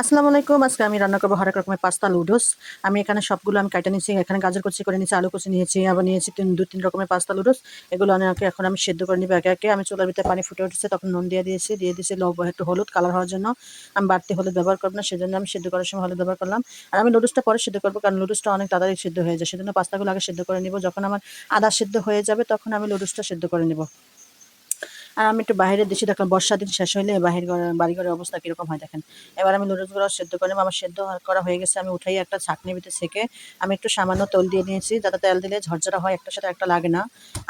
আসসালামু আলাইকুম। আজকে আমি রান্না করব হরেক রকমের পাস্তা লুডোস আমি এখানে সবগুলো আমি কাটা নিয়েছি, এখানে গাজর কুচি করে নিয়েছি, আলু কুচি নিয়েছি, আবার নিয়েছি তিন দু তিন রকমের পাস্তা লুডোস এগুলো আমাকে এখন আমি সেদ্ধ করে নিবো একে একে। আমি চুলার ভিতরে পানি ফুটে উঠেছে, তখন নুন দিয়ে দিয়েছি। দিয়ে দিয়েছি লব একটু হলুদ কালার হওয়ার জন্য। আমি বাড়তি হলুদ ব্যবহার করব না, সেজন্য আমি সেদ্ধ করার সময় হলুদ ব্যবহার করলাম। আর আমি লুডোসটা পরে সেদ্ধ করব, কারণ লুডোসটা অনেক তাড়াতাড়ি সেদ্ধ হয়ে যায়। সেজন্য পাস্তাগুলো আগে সেদ্ধ করে নিব। যখন আমার আদা সেদ্ধ হয়ে যাবে, তখন আমি লুডোসটা সেদ্ধ করে নিব। আর আমি একটু বাইরের দেশে দেখলাম বর্ষা দিন শেষ হইলে বাহির ঘরে, বাড়িঘরের অবস্থা কীরকম হয় দেখেন। এবার আমি নুডলসগুলো সেদ্ধ করে নেব। আমার সেদ্ধ করা হয়ে গেছে। আমি উঠাই একটা ছাঁকনি ভিতরে ছেঁকে আমি একটু সামান্য তেল দিয়ে নিয়েছি, যাতে তেল দিলে ঝরঝরা হয়, একটার সাথে একটা লাগে না।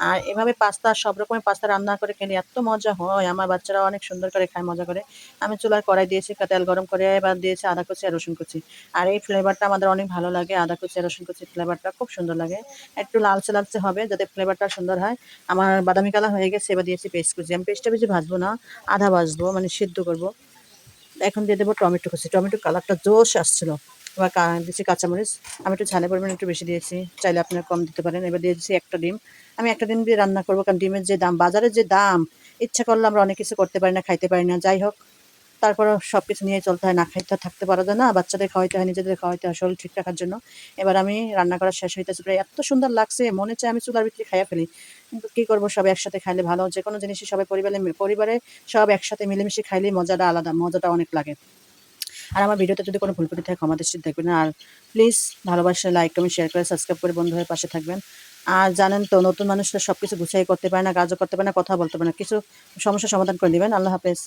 আর এভাবে পাস্তা, সব রকমের পাস্তা রান্না করে খেলে এত মজা হয়, আমার বাচ্চারা অনেক সুন্দর করে খায়, মজা করে। আমি চুলার কড়াই দিয়েছি তেল গরম করে এবার দিয়েছি আদা কুচি আর রসুন কুচি। আর এই ফ্লেভারটা আমাদের অনেক ভালো লাগে, আদা কুচি আর রসুন কুচি ফ্লেভারটা খুব সুন্দর লাগে। একটু লালচে লালচে হবে, যাতে ফ্লেভারটা সুন্দর হয়। আমার বাদামি কালার হয়ে গেছে, এবার দিয়েছি পেস্ট কুচি। আমি পেস্টটা বেশি ভাজবো না, আধা ভাজবো মানে সিদ্ধ করব। এখন দিয়ে দেবো টমেটো কুচি। টমেটোর কালারটা জোশ আসছিল। এবার দিচ্ছি কাঁচামরিচ। আমি একটু ঝালের পরিমাণ একটু বেশি দিয়েছি। চাইলে আপনারা কম দিতে পারেন। এবার দিয়ে দিয়েছি একটা ডিম। আমি একটা ডিম দিয়ে রান্না করব, কারণ ডিমের যে দাম, বাজারের যে দাম, ইচ্ছা করলে আমরা অনেক কিছু করতে পারি না, খাইতে পারি না। যাই হোক তারপরে সব কিছু নিয়ে চলতে হয়, না খাইতে থাকতে পারা যায় না। বাচ্চাদের খাওয়াইতে হয়, নিজেদের খাওয়াইতে হয়, শরীর ঠিক রাখার জন্য। এবার আমি রান্না করা শেষ হইতেছে, প্রায় এত সুন্দর লাগছে, মনে চায় আমি চুলার ভিতরে খাইয়া ফেলি। কিন্তু কী করব, সব একসাথে খাইলে ভালো। যে কোনো জিনিসই সবাই পরিবারে পরিবারে সব একসাথে মিলেমিশে খাইলে মজাটা আলাদা, মজাটা অনেক লাগে। আর আমার ভিডিওতে যদি কোনো ভুল ত্রুটি থাকে, ক্ষমা দৃষ্টি দেখবেন। আর প্লিজ ভালোবাসা লাইক কমেন্ট শেয়ার করে সাবস্ক্রাইব করে বন্ধু হয়ে পাশে থাকবেন। আর জানেন তো, নতুন মানুষরা সব কিছু গুছাই করতে পারে না, কাজও করতে পারে না, কথা বলতে পারে না। কিছু সমস্যার সমাধান করে নেবেন আল্লাহ হাফেজ।